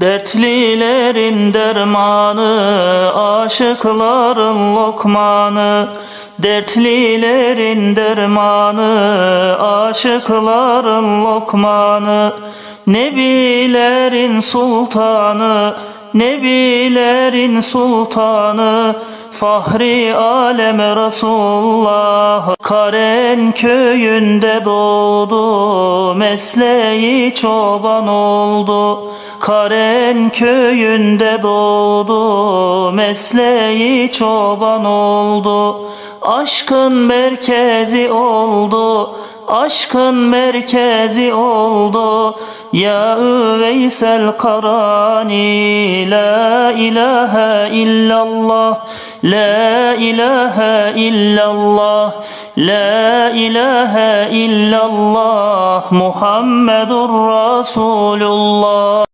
Dertlilerin dermanı, aşıkların lokmanı. Dertlilerin dermanı, aşıkların lokmanı. Nebilerin sultanı, nebilerin sultanı. Fahri alem Resulullah. Karen köyünde doğdu Mesleği çoban oldu. Karen köyünde doğdu Mesleği çoban oldu. Aşkın merkezi oldu Aşkın merkezi oldu يا أويس القران لا إله إلا الله لا إله إلا الله لا إله إلا الله محمد رسول الله.